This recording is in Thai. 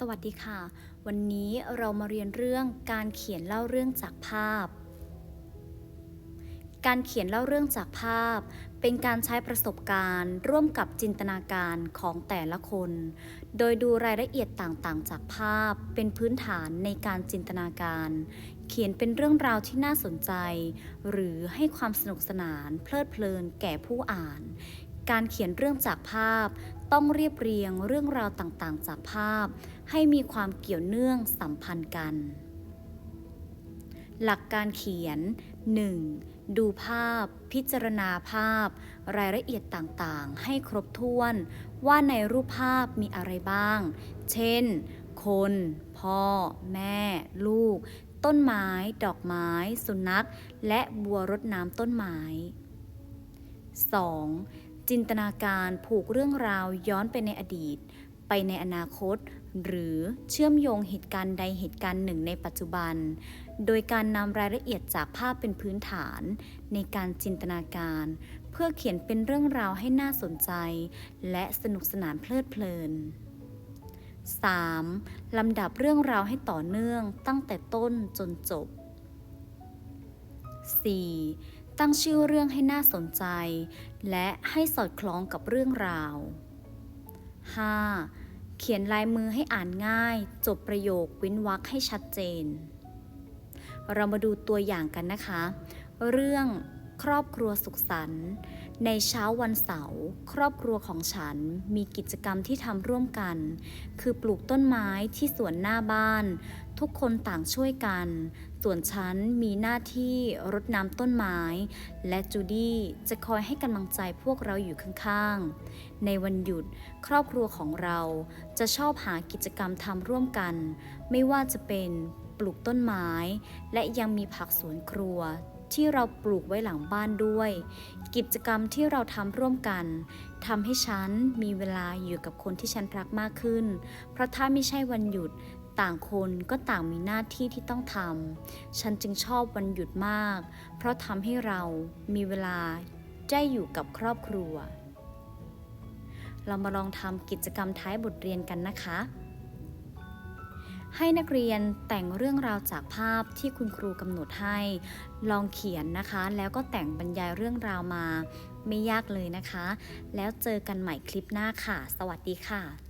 สวัสดีค่ะ วันนี้เรามาเรียนเรื่องการเขียนเล่าเรื่องจากภาพ การเขียนเล่าเรื่องจากภาพ เป็นการใช้ประสบการณ์ ร่วมกับจินตนาการของแต่ละคน โดยดูรายละเอียดต่างๆ จากภาพ เป็นพื้นฐานในการจินตนาการ เขียนเป็นเรื่องราวที่น่าสนใจ หรือให้ความสนุกสนาน เพลิดเพลินแก่ผู้อ่านการเขียนเรื่องจากภาพ ต้องเรียบเรียงเรื่องราวต่างๆ จากภาพ ให้มีความเกี่ยวเนื่องสัมพันธ์กัน หลักการเขียน 1. ดูภาพ พิจารณาภาพ รายละเอียดต่างๆ ให้ครบถ้วน ว่าในรูปภาพมีอะไรบ้าง เช่น คน พ่อ แม่ ลูก ต้นไม้ ดอกไม้ สุนัข และบัวรดน้ำต้นไม้ 2. จินตนาการผูกเรื่องราวย้อนไปในอดีต ไปในอนาคต หรือเชื่อมโยงเหตุการณ์ใดเหตุการณ์หนึ่งในปัจจุบัน โดยการนำรายละเอียดจากภาพเป็นพื้นฐาน ในการจินตนาการ เพื่อเขียนเป็นเรื่องราวให้น่าสนใจ และสนุกสนานเพลิดเพลิน 3. ลำดับเรื่องราวให้ต่อเนื่องตั้งแต่ต้นจนจบ 4. ตั้งชื่อเรื่องให้น่าสนใจ และให้สอดคล้องกับเรื่องราว 5. เขียนลายมือให้อ่านง่าย จบประโยคเว้นวรรคให้ชัดเจน เรามาดูตัวอย่างกันนะคะ เรื่อง ครอบครัวสุขสันต์ ในเช้าวันเสาร์ครอบครัวของฉันมีกิจกรรมที่ทำร่วมกัน คือปลูกต้นไม้ที่สวนหน้าบ้าน ทุกคนต่างช่วยกัน ส่วนฉันมีหน้าที่รดน้ำต้นไม้ และจูดี้จะคอยให้กำลังใจพวกเราอยู่ข้างๆ ในวันหยุดครอบครัวของเราจะชอบหากิจกรรมทำร่วมกัน ไม่ว่าจะเป็นปลูกต้นไม้ และยังมีผักสวนครัว ที่เราปลูกไว้หลังบ้านด้วย กิจกรรมที่เราทำร่วมกันทำให้ฉันมีเวลาอยู่กับคนที่ฉันรักมากขึ้น เพราะถ้าไม่ใช่วันหยุดต่างคนก็ต่างมีหน้าที่ที่ต้องทำ ฉันจึงชอบวันหยุดมาก เพราะทำให้เรามีเวลาได้อยู่กับครอบครัว เรามาลองทำกิจกรรมท้ายบทเรียนกันนะคะ ให้นักเรียนแต่งเรื่องราวจากภาพที่คุณครูกำหนดให้ ลองเขียนนะคะ แล้วก็แต่งบรรยายเรื่องราวมา ไม่ยากเลยนะคะ แล้วเจอกันใหม่คลิปหน้าค่ะ สวัสดีค่ะ